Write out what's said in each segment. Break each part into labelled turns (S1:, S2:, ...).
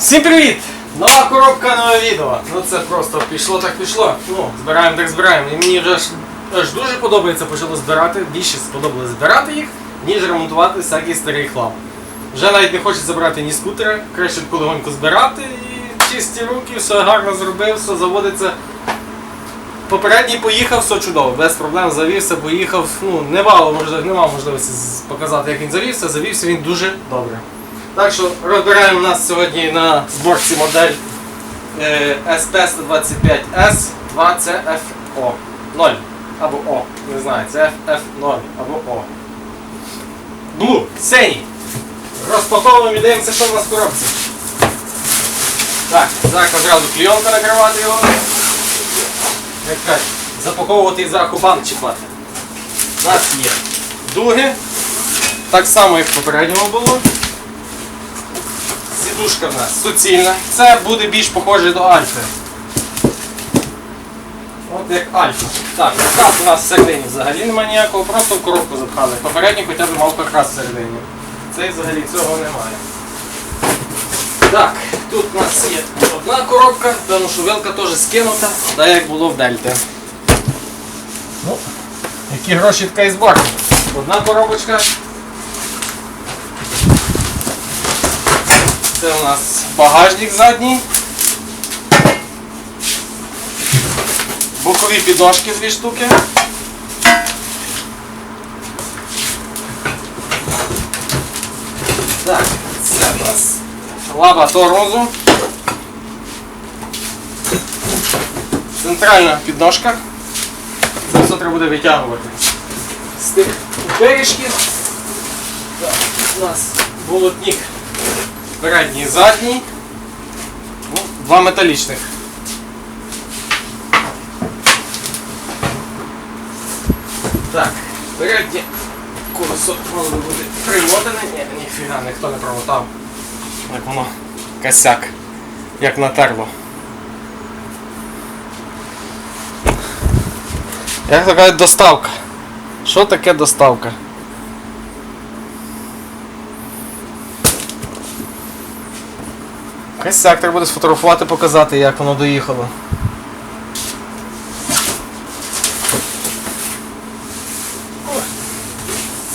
S1: Всім привіт! Нова коробка, нове відео. Ну це просто пішло так пішло. Ну, збираємо так збираємо. І мені вже аж, аж дуже подобається почало збирати. Більше сподобалось збирати їх, ніж ремонтувати всякий старий хлам. Вже навіть не хочеться брати ні скутера, краще б легонько збирати і чисті руки, все гарно зробив, все заводиться. Попередній поїхав, все чудово, без проблем завівся, поїхав. Ну, не мало, можливо, не мав можливості показати, як він завівся, завівся він дуже добре. Так що розбираємо нас сьогодні на зборці модель е, SP125S 2CFO 0 або O, не знаю, це FF0 або O. Blue, синій. Розпаковуємо і дивимося, що в нас в коробці. Так, зараз одразу клійонка накривати його. Запаковувати і зверху банк чіпати. У нас є дуги. Так само, як в попередньому було. Сідушка в нас суцільна. Це буде більш похоже до альфи. От як альфа. Так, каркас у нас всередині взагалі немає ніякого, просто в коробку запхали. Попередній хоча б мав каркас всередині. Цей взагалі цього немає. Так, тут у нас є одна коробка, тому що вилка теж скинута, так як було в Дельте. Ну, які гроші така і зборка. Одна коробочка. Це у нас багажник задній. Бокові підножки дві штуки. Так, це у нас лаба тормозу. Центральна підножка. Це все треба буде витягувати. З тих пиріжків. Так, у нас болотник передній і задній. Ну, два металічних. Так, переднє колесо воно буде примотане. Ні, ніфіга, ніхто не промотав. Як воно косяк, як натерло. Як така доставка? Що таке доставка? Косяк треба буде сфотографувати, показати, як воно доїхало.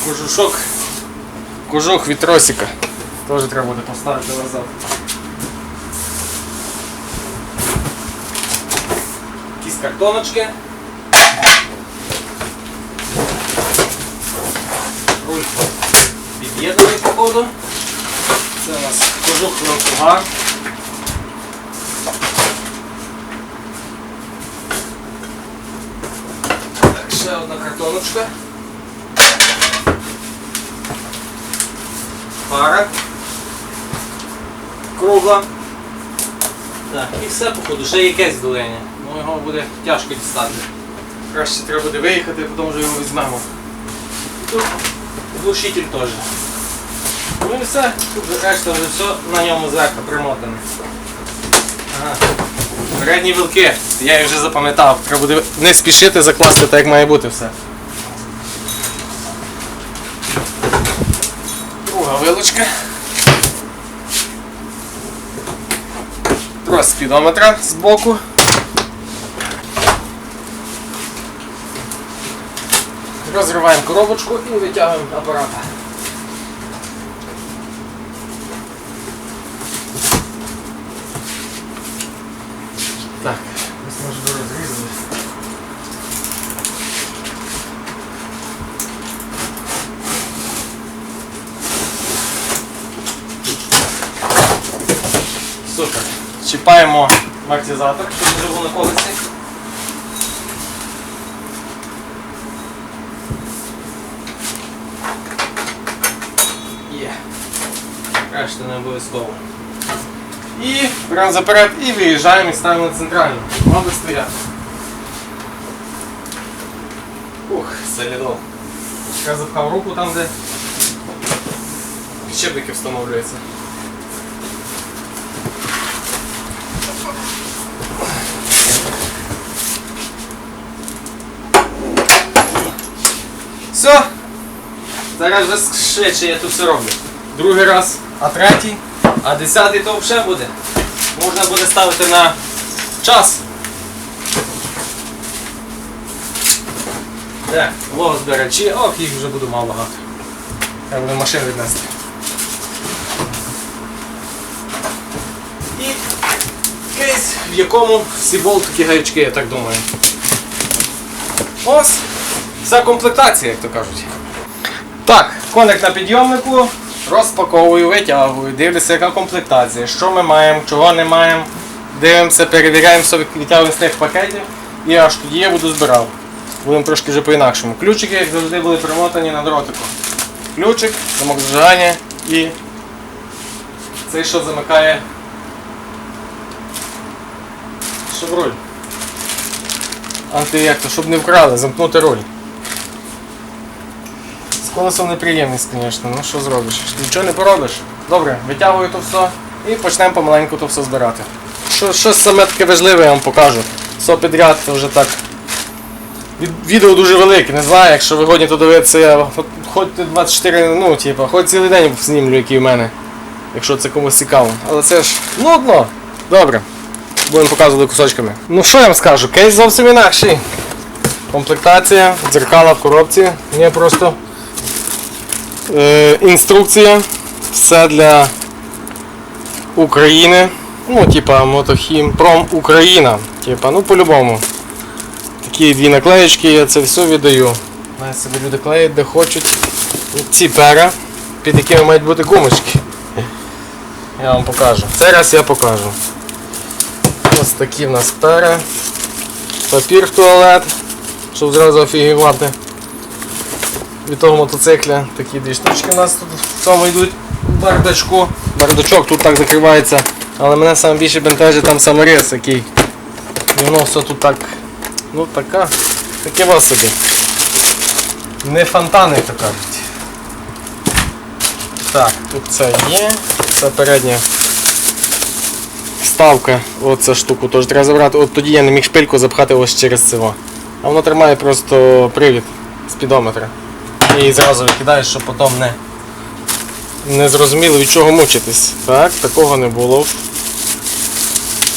S1: Кожушок. Кожух від тросика. Теж треба буде поставити назад. Якісь картоночки. Руль під'єднаний походу. Це у нас кожух велкугар. Так, ще одна. Пара. Кругла. Так, і все, походу, ще якесь долення. Ну його буде тяжко дістати. Краще треба буде виїхати, потім вже його візьмемо. І Тут глушитель теж. Ну і все, тут вже решта вже все на ньому зверху примотане. Ага. Передні вилки, я їх вже запам'ятав. Треба буде не спішити закласти так, як має бути все. Вилочка. Трос спідометра з боку. Розриваємо коробочку і витягуємо апарата. Так, ось можна розрізати. Супер. Чіпаємо амортизатор, щоб не було на колесі. Є. Решта не обов'язково. І беремо заперед і виїжджаємо і ставимо на центральну. Мабуть стояти. Ух, солідол. Я запхав руку там, де щебники встановлюються. Все. Зараз вже швидше я тут все роблю. Другий раз, а третій. А 10 то взагалі буде. Можна буде ставити на час. Так, логозбирачі, ох, їх вже буде мало багато. Треба буде машину віднести. І кейс, в якому всі болтики гаючки, я так думаю. Ось вся комплектація, як то кажуть. Так, коник на підйомнику, розпаковую, витягую, дивлюся, яка комплектація, що ми маємо, чого не маємо. Дивимося, перевіряємо витягуємо з тих пакетів і аж тоді я буду збирав. Будемо трошки вже по-інакшому. Ключики, як завжди, були примотані на дротику. Ключик, замок зажигання і цей, що замикає шевроль. Анти як то, щоб не вкрали, замкнути руль. З колесом неприємність, звісно, ну що зробиш? Нічого не поробиш. Добре, витягую то все і почнемо помаленьку то все збирати. Що, щось саме таке важливе я вам покажу. Все підряд це вже так. Відео дуже велике, не знаю, якщо ви годні то дивитися, я хо- хоч 24, ну, типу, хоч цілий день знімлю, який в мене. Якщо це комусь цікаво. Але це ж нудно. Добре. Будемо показувати кусочками. Ну що я вам скажу, кейс зовсім інакший. Комплектація, дзеркала в коробці. Є просто е, інструкція. Все для України. Ну, типа Мотохім Пром Україна. Типа, ну по-любому. Такі дві наклеєчки, я це все віддаю. Най собі люди клеять де хочуть. Ці пера, під якими мають бути гумочки. Я вам покажу. Це раз я покажу. Ось такі в нас пера. Папір в туалет, щоб зразу офігівати. Від того мотоцикля такі дві штучки у нас тут в цьому йдуть бардачку. Бардачок тут так закривається. Але мене саме більше бентежить там саморез який. І воно все тут так. Ну така. Таке вас собі. Не фонтани, то кажуть. Так, тут це є. Це передня вставка. Оця штуку теж треба забрати. От тоді я не міг шпильку запхати ось через цього. А воно тримає просто привід спідометра. І зразу викидаєш, щоб потім не, не зрозуміло від чого мучитись. Так, такого не було.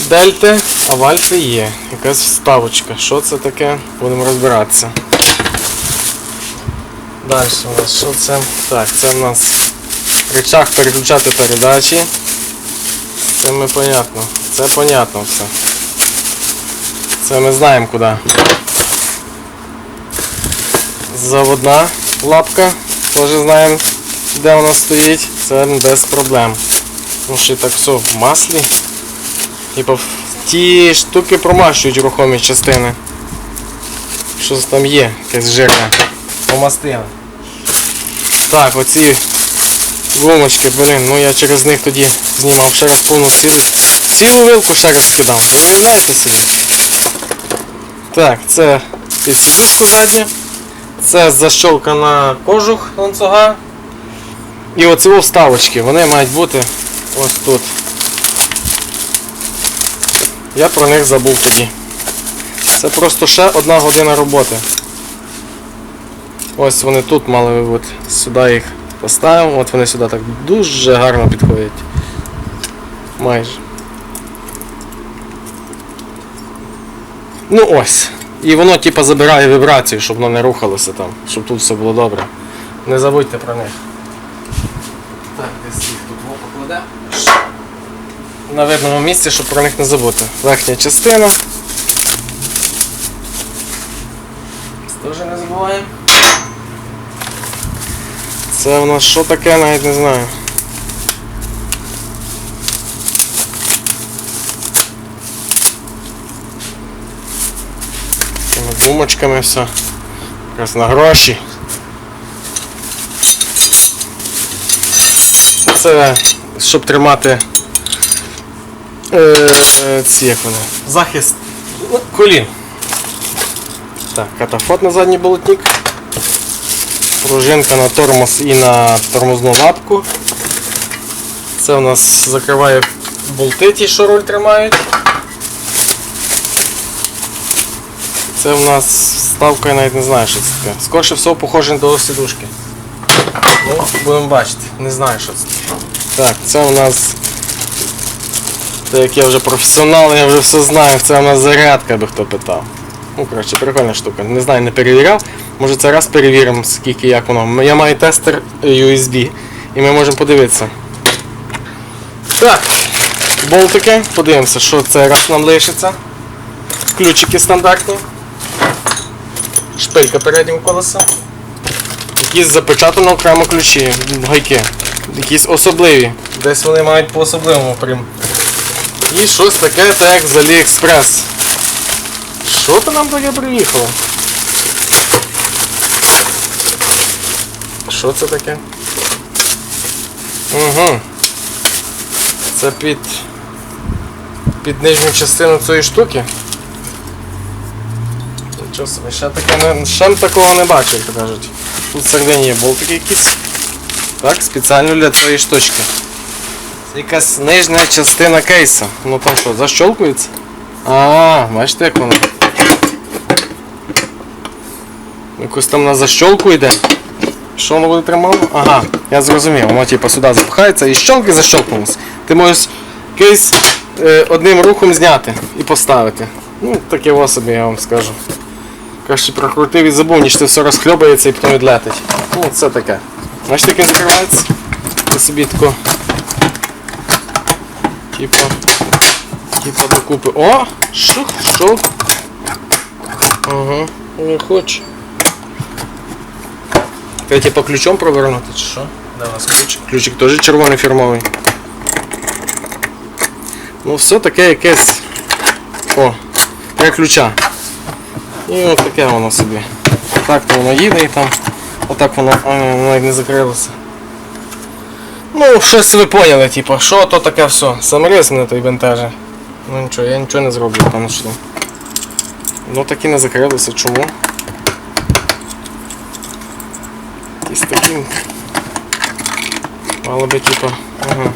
S1: Дельти, а вальці є. Якась вставочка. Що це таке? Будемо розбиратися. Далі у нас що це? Так, це у нас рычаг переключати передачі. Це ми понятно. Це понятно все. Це ми знаємо куди. Заводна лапка. Теж знаємо де вона стоїть. Це без проблем. Ну ще й так все в маслі. Типа в- ті штуки промащують рухомі частини. Щось там є, якесь жирне. Помастили. Так, оці гумочки, блин, ну я через них тоді знімав ще раз повну цілу. Цілу вилку ще раз скидав. Ви уявляєте собі? Так, це під сидушку задню. Це защолка на кожух ланцюга. І оці вставочки, вони мають бути ось тут. Я про них забув тоді. Це просто ще одна година роботи. Ось вони тут мали от сюди їх поставимо, от вони сюди так дуже гарно підходять. Майже. Ну ось. І воно типа забирає вібрацію, щоб воно не рухалося там, щоб тут все було добре. Не забудьте про них. Так, десь їх тут во покладе. На видному місці, щоб про них не забути. Верхня частина. Це Теж не забуваємо. Це у нас що таке, навіть не знаю. Гумочками все. Якраз на гроші. Це щоб тримати е, ці як вони. Захист ну, колін. Так, катафот на задній болотник. Пружинка на тормоз і на тормозну лапку. Це у нас закриває болти, ті, що руль тримають. Це у нас вставка, я навіть не знаю, що це таке. Скорше всього похоже до сидушки. Ну, будемо бачити. Не знаю, що це таке. Так, це у нас Так як я вже професіонал, я вже все знаю, це у нас зарядка, аби хто питав. Ну, коротше, прикольна штука. Не знаю, не перевіряв. Може це раз перевіримо, скільки як воно. Я маю тестер USB і ми можемо подивитися. Так, болтики, подивимося, що це раз нам лишиться. Ключики стандартні. Шпилька переднього колеса. Якісь запечатано окремо ключі, гайки. Якісь особливі. Десь вони мають по особливому прям. І щось таке, так як з Aliexpress. Що то нам таке приїхало? Що це таке? Угу. Це під. Під нижню частину цієї штуки. Нічого собі, ще, таке не, ще такого не бачив, як кажуть. Тут всередині є болтики якісь. Так, спеціально для цієї штучки. Це якась нижня частина кейса. Ну там що, защолкується? А, бачите як воно. Якось там на защолку йде. Що воно буде тримало? Ага, я зрозумів. Воно типу сюди запхається і щолки защолкнулось. Ти можеш кейс е, одним рухом зняти і поставити. Ну, таке ось собі я вам скажу. Краще прокрутив і забув, ніж це все розхльобається і потім відлетить. Ну, це таке. Бачите, як він закривається? Ти собі тако. Типа. Типа докупи. О! Шух, шух. Ага, не хоче. Треба типа ключом провернути, чи що? Де у нас ключик? Ключик теж червоний фірмовий. Ну все таке якесь. О, три ключа. І от таке воно собі. Так то воно їде і там. Отак воно, навіть не закрилося. Ну, щось ви поняли, типу, що то таке все. Саморез мене той бентежить. Ну нічого, я нічого не зроблю там що. Ну так і не закрилося, чому? Якісь такі. Мало би типу. Ага.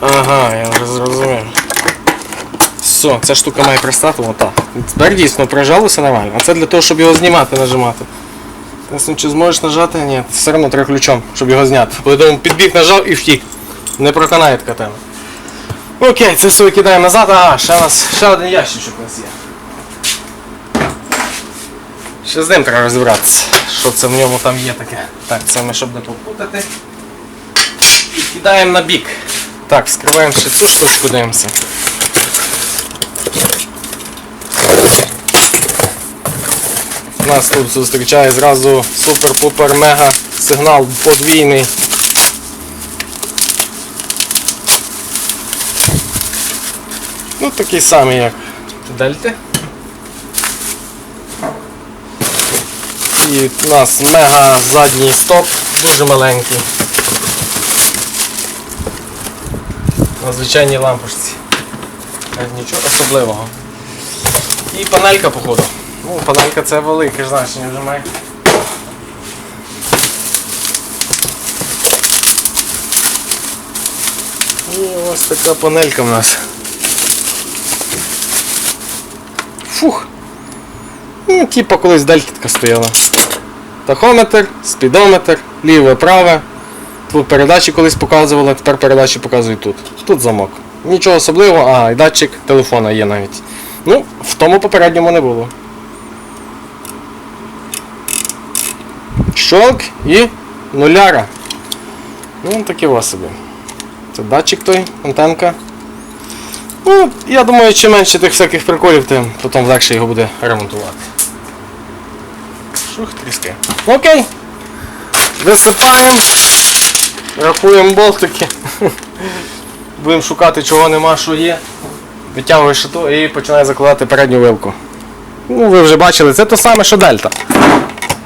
S1: Ага, я вже зрозумів. Все, ця штука має пристати отак. Тепер дійсно прижалося нормально. А це для того, щоб його знімати, нажимати. Ясно, чи зможеш нажати? Ні, все одно треба ключом, щоб його зняти. Потім підбіг нажав і втік. Не проканає така тема. Окей, це все викидаємо назад. Ага, ще у нас ще один ящичок у нас є. Ще з ним треба розібратися, що це в ньому там є таке. Так, це ми щоб не попутати. І кидаємо на бік. Так, скриваємо ще цю штучку, дивимося. Нас тут зустрічає зразу супер-пупер мега сигнал подвійний. Ну такий самий як дельти. І у нас мега задній стоп, дуже маленький. На звичайній лампочці. Нічого особливого. І панелька, походу. Ну, панелька це велике значення вже має. І ось така панелька в нас. Фух. Ну, типа колись дельки така стояла. Тахометр, спідометр, ліве, праве. Тут передачі колись показували, тепер передачі показують тут. Тут замок. Нічого особливого, а, і датчик телефона є навіть. Ну, в тому попередньому не було. Щолк і нуляра. Ну, такі собі. Це датчик той, антенка. Ну, я думаю, чим менше тих всяких приколів, тим потім легше його буде ремонтувати. Шух, тріски. Окей. Висипаємо. Рахуємо болтики. Будемо шукати, чого нема, що є. Витягуєш шату і починає закладати передню вилку. Ну, ви вже бачили, це те саме, що дельта.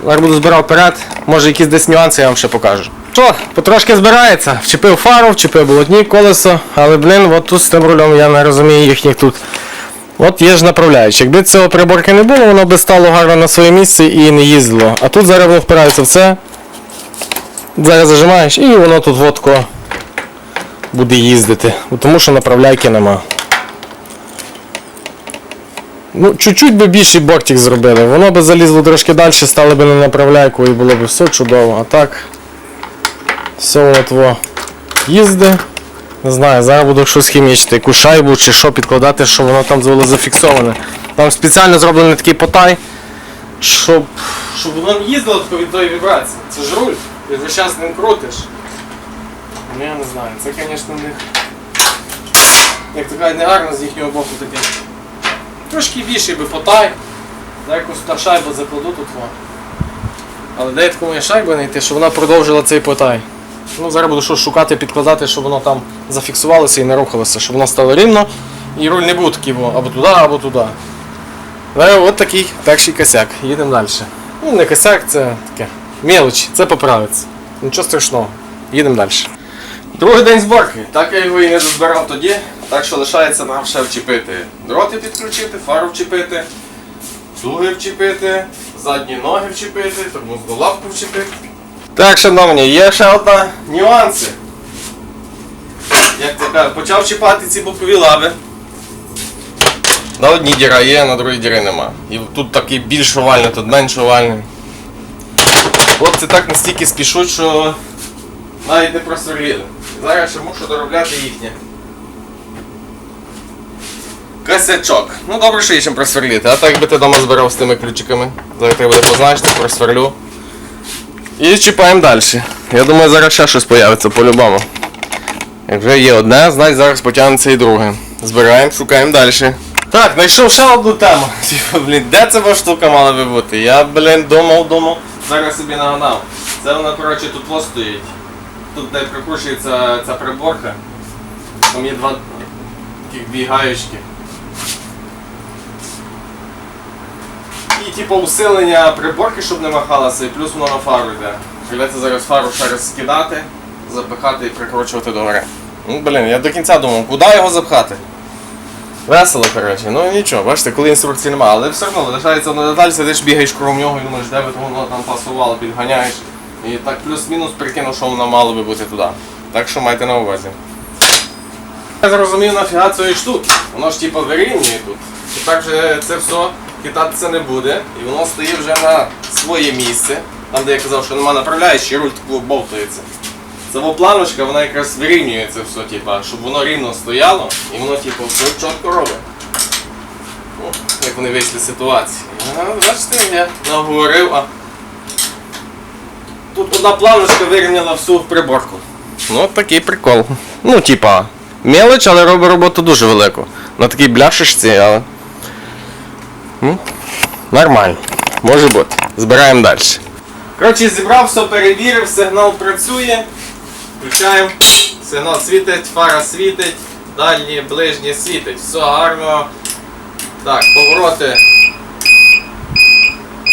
S1: Зараз буду збирав вперед, може якісь десь нюанси я вам ще покажу. Що, потрошки збирається. Вчепив фару, вчепив болотні, колесо, але блин, от тут з тим рулем я не розумію їхніх тут. От є ж направляючий. Якби цього приборки не було, воно би стало гарно на своє місце і не їздило. А тут зараз воно впирається в це. Зараз зажимаєш і воно тут водко буде їздити. Тому що направляйки нема. Ну, чуть-чуть би більший бортик зробили. Воно би залізло трошки далі, стало би на направляйку і було б все чудово. А так, все воно тво їзде. Не знаю, зараз буду щось хімічити, якусь шайбу чи що підкладати, щоб воно там було зафіксоване. Там спеціально зроблений такий потай, щоб, щоб воно їздило від тої вібрації. Це ж руль, ти весь час ним крутиш. Ну я не знаю, це, звісно, них. Як то кажуть, не гарно з їхнього боку таке. Трошки більший би потай. За якусь та шайбу закладу тут. Во. Але де я таку мою шайбу знайти, щоб вона продовжила цей потай. Ну, зараз буду щось шукати, підкладати, щоб воно там зафіксувалося і не рухалося, щоб воно стало рівно і руль не був такий або туди, або туди. Ну, от такий перший косяк. Їдемо далі. Ну, не косяк, це таке. Мелочі, це поправиться. Нічого страшного. Їдемо далі. Другий день зборки. Так я його і не дозбирав тоді, так що лишається нам ще вчепити. Дроти підключити, фару вчепити, дуги вчепити, задні ноги вчепити, тормозну лапку вчепити. Так, шановні, є ще одна нюанси. Як тепер почав чіпати ці бокові лави. На одній діра є, на другій діри нема. І тут такий більш овальний, тут менш овальний. Хлопці так настільки спішуть, що навіть не просверлили. Зараз ще мушу доробляти їхнє. Косячок. Ну добре, що є чим просверлити, а так якби ти вдома збирав з тими ключиками. Зараз треба буде позначити, просверлю. І чіпаємо далі. Я думаю, зараз ще щось появиться по-любому. Як вже є одне, значить зараз потягнеться і друге. Збираємо, шукаємо далі. Так, знайшов ще одну тему. Типу, блін, де ця штука мала би бути? Я, блін, думав, думав. Зараз собі нагадав. Це вона, коротше, тут стоїть. Тут де прикручується ця приборка. Там є два дві гаючки. І типу усилення приборки, щоб не махалася, і плюс воно на фару йде. Прийдеться зараз фару ще раз скидати, запихати і прикручувати до. Ну, блін, я до кінця думав, куди його запхати? Весело, коротше. Ну нічого, бачите, коли інструкції немає, але все одно лишається на деталь, сидиш, бігаєш кругом нього і думаєш, де би воно там пасувало, підганяєш. І так плюс-мінус прикинув, що воно мало би бути туди. Так що майте на увазі. Я зрозумів нафіга цієї штуки. Воно ж типу вирівнює тут. Тепер вже це все хитатися не буде. І воно стоїть вже на своє місце. Там, де я казав, що нема направляючий, руль таку бовтається. Це планочка, вона якраз вирівнює це все, типа, щоб воно рівно стояло і воно типу, все чітко робить. О, як вони вийшли ситуації. Бачите, я наговорив, а тут одна планочка вирівняла всю приборку. Ну, такий прикол. Ну, типа, мелоч, але робить роботу дуже велику. На такій бляшечці, але. Ну, нормально. Може бути. Збираємо далі. Коротше, зібрав, все перевірив, сигнал працює. Включаємо. Сигнал світить, фара світить, дальні, ближні світить. Все гарно. Так, повороти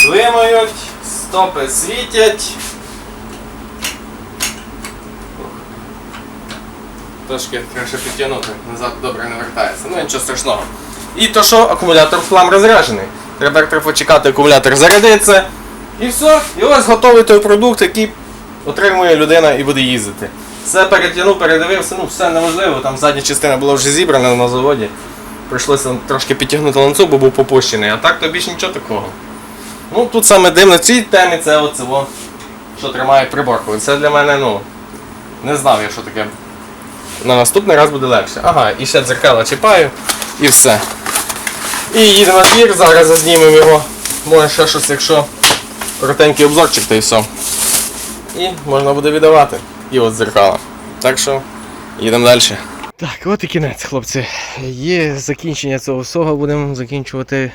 S1: блимають, стопи світять. Трошки краще підтягнути, назад добре не вертається. Ну нічого страшного. І то що, акумулятор в хлам розряджений. Треба треба почекати, акумулятор зарядиться. І все. І ось готовий той продукт, який отримує людина і буде їздити. Все перетягнув, передивився, ну все неможливо, там задня частина була вже зібрана на заводі. Прийшлося трошки підтягнути ланцюг, бо був попущений, а так то більш нічого такого. Ну тут саме дивно в цій темі це оце, во, що тримає приборку. Це для мене, ну, не знав я, що таке. На наступний раз буде легше. Ага, і ще дзеркала чіпаю і все. І їдемо на двір, зараз зазнімемо його. Може ще щось, якщо коротенький обзорчик, та й все. І можна буде віддавати. І от дзеркала. Так що їдемо далі. Так, от і кінець, хлопці. Є закінчення цього всього, будемо закінчувати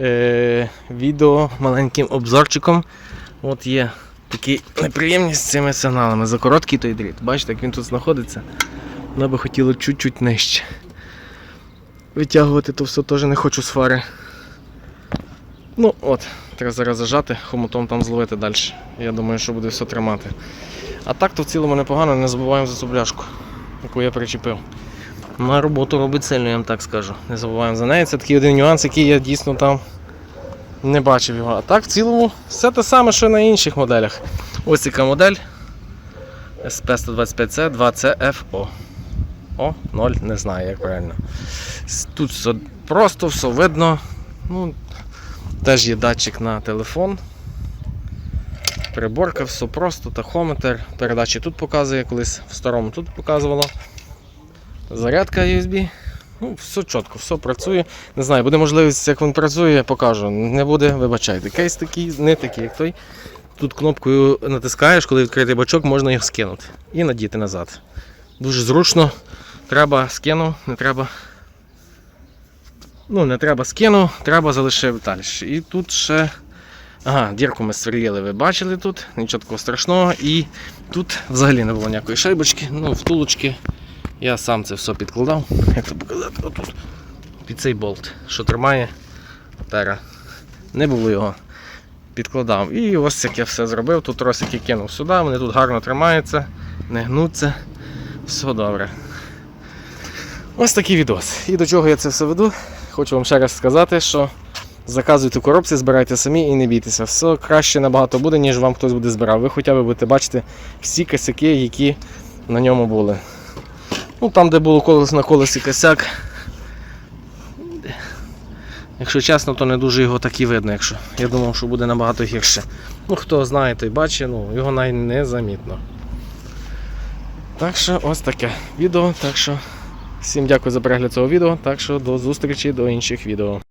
S1: е, відео маленьким обзорчиком. От є такі неприємність з цими сигналами. За короткий той дріт. Бачите, як він тут знаходиться. Воно би хотіло чуть-чуть нижче. Витягувати то все теж не хочу з фари. Ну от, треба зараз зажати, хомутом там зловити далі. Я думаю, що буде все тримати. А так то в цілому непогано, не забуваємо за цю бляшку, яку я причепив. На роботу робить сильно, я вам так скажу. Не забуваємо за неї. Це такий один нюанс, який я дійсно там не бачив його. А так в цілому все те саме, що і на інших моделях. Ось така модель SP125C 2CFO. О, 0, не знаю, як правильно. Тут все просто, все видно. Ну, теж є датчик на телефон. Приборка, все просто, тахометр, передачі тут показує, колись в старому тут показувало. Зарядка USB. Ну, все чітко, все працює. Не знаю, буде можливість, як він працює, я покажу. Не буде, вибачайте. Кейс такий, не такий, як той. Тут кнопкою натискаєш, коли відкритий бачок, можна його скинути і надіти назад. Дуже зручно. Треба скинув, не треба. Ну, не треба скинув, треба залишив далі. І тут ще. Ага, дірку ми сверлили, ви бачили тут, нічого такого страшного. І тут взагалі не було ніякої шайбочки, ну, втулочки. Я сам це все підкладав. Як це показати? Отут. Під цей болт, що тримає тера. Не було його. Підкладав. І ось як я все зробив. Тут тросики кинув сюди, вони тут гарно тримаються, не гнуться. Все добре. Ось такий відос. І до чого я це все веду? Хочу вам ще раз сказати, що заказуйте коробці, збирайте самі і не бійтеся. Все краще набагато буде, ніж вам хтось буде збирав. Ви хоча б будете бачити всі косяки, які на ньому були. Ну, там, де було колес на колесі косяк. Якщо чесно, то не дуже його так і видно, якщо я думав, що буде набагато гірше. Ну, хто знає, той бачить, ну, його навіть незамітно. Так що ось таке відео. Так що всім дякую за перегляд цього відео. Так що до зустрічі до інших відео.